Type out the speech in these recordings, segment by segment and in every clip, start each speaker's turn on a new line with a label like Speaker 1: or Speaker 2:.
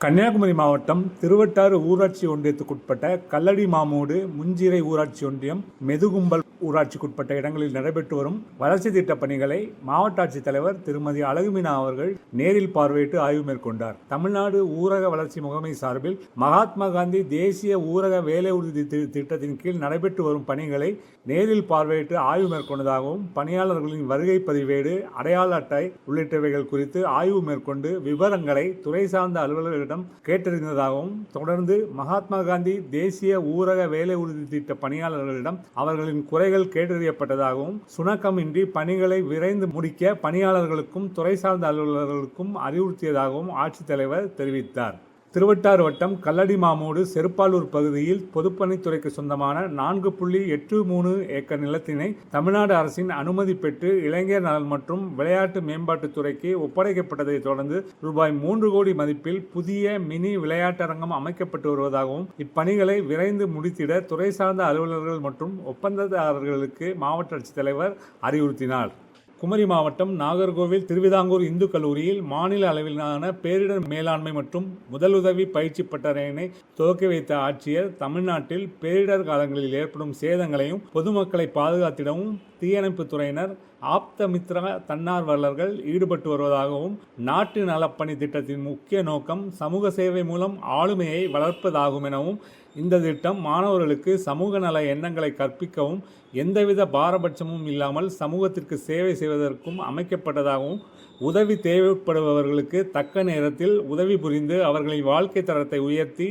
Speaker 1: கன்னியாகுமரி மாவட்டம் திருவட்டாறு ஊராட்சி ஒன்றியத்துக்குட்பட்ட கல்லடி மாமூடு முஞ்சிரை ஊராட்சி ஒன்றியம் மெதுகும்பல் ஊராட்சிக்குட்பட்ட இடங்களில் நடைபெற்று வரும் வளர்ச்சி திட்டப் பணிகளை மாவட்ட ஆட்சித்தலைவர் திருமதி அழகுமீனா அவர்கள் நேரில் பார்வையிட்டு ஆய்வு மேற்கொண்டார். தமிழ்நாடு ஊரக வளர்ச்சி முகமை சார்பில் மகாத்மா காந்தி தேசிய ஊரக வேலை உறுதி திட்டத்தின் கீழ் நடைபெற்று வரும் பணிகளை நேரில் பார்வையிட்டு ஆய்வு மேற்கொண்டதாகவும் பணியாளர்களின் வருகை பதிவேடு அடையாள அட்டை உள்ளிட்டவைகள் குறித்து ஆய்வு மேற்கொண்டு விவரங்களை துறை சார்ந்த அலுவலர்கள் அலுவலர்களிடம் கேட்டறிந்ததாகவும் தொடர்ந்து மகாத்மா காந்தி தேசிய ஊரக வேலை உறுதி திட்ட பணியாளர்களிடம் அவர்களின் குறைகள் கேட்டறியப்பட்டதாகவும் சுணக்கமின்றி பணிகளை விரைந்து முடிக்க பணியாளர்களுக்கும் துறை சார்ந்த அலுவலர்களுக்கும் அறிவுறுத்தியதாகவும் ஆட்சித்தலைவர் தெரிவித்தார். திருவட்டாறு வட்டம் கல்லடி மாமூடு செருப்பாலூர் பகுதியில் பொதுப்பணித்துறைக்கு சொந்தமான நான்கு புள்ளி எட்டு மூணு ஏக்கர் நிலத்தினை தமிழ்நாடு அரசின் அனுமதி பெற்று இளைஞர் நலன் மற்றும் விளையாட்டு மேம்பாட்டுத் துறைக்கு தொடர்ந்து ரூபாய் மூன்று கோடி மதிப்பில் புதிய மினி விளையாட்டரங்கம் அமைக்கப்பட்டு வருவதாகவும் இப்பணிகளை விரைந்து முடித்திட துறை சார்ந்த அலுவலர்கள் மற்றும் ஒப்பந்ததாரர்களுக்கு மாவட்ட ஆட்சித்தலைவர் அறிவுறுத்தினார். குமரி மாவட்டம் நாகர்கோவில் திருவிதாங்கூர் இந்து கல்லூரியில் மாநில அளவிலான பேரிடர் மேலாண்மை மற்றும் முதலுதவி பயிற்சி பட்டறையினை துவக்கி வைத்த ஆட்சியர் தமிழ்நாட்டில் பேரிடர் காலங்களில் ஏற்படும் சேதங்களையும் பொதுமக்களை பாதுகாத்திடவும் தீயணைப்புத் துறையினர் ஆப்தமித்ரா தன்னார்வலர்கள் ஈடுபட்டு வருவதாகவும் நாட்டு நலப்பணி திட்டத்தின் முக்கிய நோக்கம் சமூக சேவை மூலம் ஆளுமையை வளர்ப்பதாகும் எனவும் இந்த திட்டம் மாணவர்களுக்கு சமூக நல எண்ணங்களை கற்பிக்கவும் எந்தவித பாரபட்சமும் இல்லாமல் சமூகத்திற்கு சேவை செய்வதற்கும் அமைக்கப்பட்டதாகவும் உதவி தேவைப்படுபவர்களுக்கு தக்க நேரத்தில் உதவி புரிந்து அவர்களின் வாழ்க்கை தரத்தை உயர்த்தி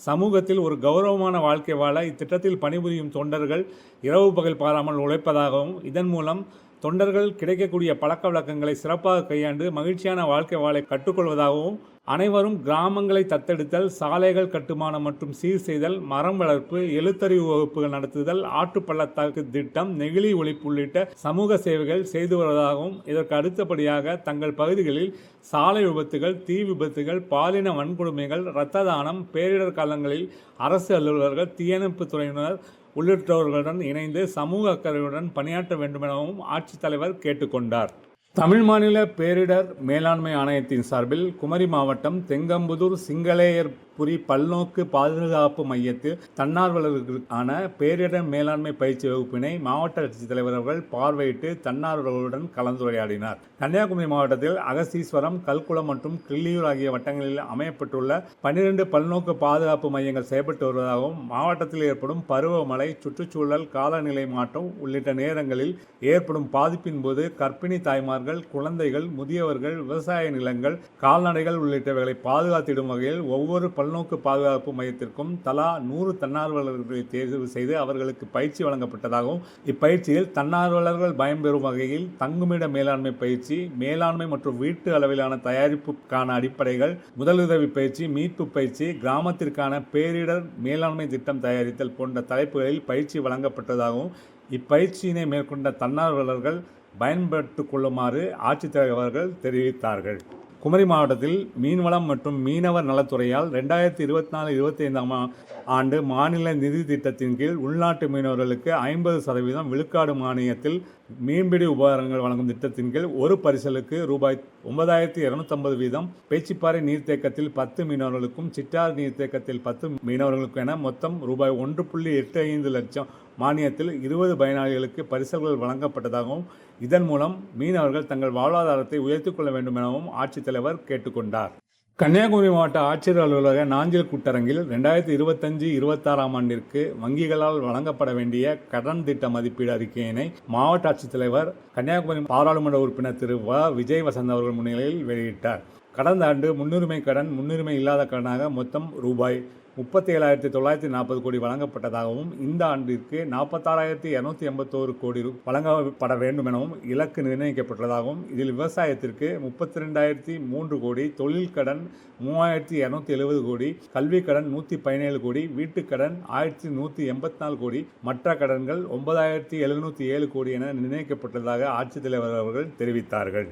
Speaker 1: சமூகத்தில் ஒரு கௌரவமான வாழ்க்கை வாழ இத்திட்டத்தில் பணிபுரியும் தொண்டர்கள் இரவு பகல் பாராமல் உழைப்பதாகவும் இதன் மூலம் தொண்டர்கள் கிடைக்கக்கூடிய பழக்க வழக்கங்களை சிறப்பாக கையாண்டு மகிழ்ச்சியான வாழ்க்கை வாழை கற்றுக்கொள்வதாகவும் அனைவரும் கிராமங்களை தத்தெடுத்தல் சாலைகள் கட்டுமானம் மற்றும் சீர் செய்தல் மரம் வளர்ப்பு எழுத்தறிவு வகுப்புகள் நடத்துதல் ஆற்று பள்ளத்தாக்கு திட்டம் நெகிழி ஒழிப்பு உள்ளிட்ட சமூக சேவைகள் செய்து வருவதாகவும் இதற்கு அடுத்தபடியாக தங்கள் பகுதிகளில் சாலை விபத்துகள் தீ விபத்துகள் பாலின வன்கொடுமைகள் இரத்த தானம் பேரிடர் காலங்களில் அரசு அலுவலர்கள் தீயணைப்பு துறையினர் உள்ளிட்டவர்களுடன் இணைந்து சமூக அக்கறையுடன் பணியாற்ற வேண்டுமெனவும் ஆட்சித்தலைவர் கேட்டுக்கொண்டார். தமிழ் மாநில பேரிடர் மேலாண்மை ஆணையத்தின் சார்பில் குமரி மாவட்டம் தெங்கம்புதூர் சிங்களேயர்புரி பல்நோக்கு பாதுகாப்பு மையத்தில் தன்னார்வலர்களுக்கான பேரிடர் மேலாண்மை பயிற்சி வகுப்பினை மாவட்ட ஆட்சித்தலைவர் அவர்கள் பார்வையிட்டு தன்னார்வலர்களுடன் கலந்துரையாடினார். கன்னியாகுமரி மாவட்டத்தில் அகசீஸ்வரம் கல்குளம் மற்றும் கிள்ளியூர் ஆகிய வட்டங்களில் அமையப்பட்டுள்ள பன்னிரண்டு பல்நோக்கு பாதுகாப்பு மையங்கள் செயல்பட்டு வருவதாகவும் மாவட்டத்தில் ஏற்படும் பருவமழை சுற்றுச்சூழல் காலநிலை மாற்றம் உள்ளிட்ட நேரங்களில் ஏற்படும் பாதிப்பின் போது கர்ப்பிணி தாய்மார் தாய்மார்கள் குழந்தைகள் முதியவர்கள் விவசாய நிலங்கள் கால்நடைகள் உள்ளிட்டவைகளை பாதுகாத்திடும் வகையில் ஒவ்வொரு பல்நோக்கு பாதுகாப்பு மையத்திற்கும் தலா நூறு தன்னார்வலர்களை தேர்வு செய்து அவர்களுக்கு பயிற்சி வழங்கப்பட்டதாகவும் இப்பயிற்சியில் தன்னார்வலர்கள் பயன்பெறும் வகையில் தங்குமிட மேலாண்மை பயிற்சி மேலாண்மை மற்றும் வீட்டு அளவிலான தயாரிப்புக்கான அடிப்படைகள் முதலுதவி பயிற்சி மீட்பு பயிற்சி கிராமத்திற்கான பேரிடர் மேலாண்மை திட்டம் தயாரித்தல் போன்ற தலைப்புகளில் பயிற்சி வழங்கப்பட்டதாகவும் இப்பயிற்சியினை மேற்கொண்ட தன்னார்வலர்கள் பயன்பட்டு கொள்ளுமாறு ஆட்சித்தலைவர் அவர்கள் தெரிவித்தார்கள். குமரி மாவட்டத்தில் மீன்வளம் மற்றும் மீனவர் நலத்துறையால் ரெண்டாயிரத்தி இருபத்தி நாலு இருபத்தி ஐந்தாம் ஆண்டு மாநில நிதி திட்டத்தின் கீழ் உள்நாட்டு மீனவர்களுக்கு ஐம்பது சதவீதம் விழுக்காடு மானியத்தில் மீன்பிடி உபகரணங்கள் வழங்கும் திட்டத்தின் கீழ் ஒரு பரிசலுக்கு ரூபாய் ஒன்பதாயிரத்தி இருநூத்தம்பது வீதம் பேச்சிப்பாறை நீர்த்தேக்கத்தில் பத்து மீனவர்களுக்கும் சிட்டார் நீர்த்தேக்கத்தில் பத்து மீனவர்களுக்கும் என மொத்தம் ரூபாய் ஒன்று புள்ளி எட்டு ஐந்து லட்சம் மானியத்தில் இருபது பயனாளிகளுக்கு பரிசல்கள் வழங்கப்பட்டதாகவும் இதன் மூலம் மீனவர்கள் தங்கள் வாழ்வாதாரத்தை உயர்த்திக் கொள்ள வேண்டும் எனவும் ஆட்சித்தலைவர் கேட்டுக்கொண்டார். கன்னியாகுமரி மாவட்ட ஆட்சியர் அலுவலக நாஞ்சில் கூட்டரங்கில் ரெண்டாயிரத்தி இருபத்தஞ்சு இருபத்தாறாம் ஆண்டிற்கு வங்கிகளால் வழங்கப்பட வேண்டிய கடன் திட்ட மதிப்பீடு அறிக்கையினை மாவட்ட ஆட்சித்தலைவர் கன்னியாகுமரி பாராளுமன்ற உறுப்பினர் திரு வ. விஜய் வசந்த் அவர்கள் முன்னிலையில் வெளியிட்டார். கடந்த ஆண்டு முன்னுரிமை கடன் முன்னுரிமை இல்லாத கடனாக மொத்தம் ரூபாய் முப்பத்தி ஏழாயிரத்தி தொள்ளாயிரத்தி நாற்பது கோடி வழங்கப்பட்டதாகவும் இந்த ஆண்டிற்கு நாற்பத்தாறாயிரத்தி இரநூத்தி எண்பத்தோரு கோடி ரூ- வழங்கப்பட வேண்டும் எனவும் இலக்கு நிர்ணயிக்கப்பட்டதாகவும் இதில் விவசாயத்திற்கு முப்பத்தி ரெண்டாயிரத்தி மூன்று கோடி தொழில் கடன் மூவாயிரத்தி இரநூத்தி எழுபது கோடி கல்வி கடன் நூற்றி பதினேழு கோடி வீட்டுக் கடன் ஆயிரத்தி நூற்றி எண்பத்தி நாலு கோடி மற்ற கடன்கள் ஒன்பதாயிரத்தி எழுநூற்றி ஏழு கோடி என நிர்ணயிக்கப்பட்டதாக ஆட்சித்தலைவர் அவர்கள் தெரிவித்தார்கள்.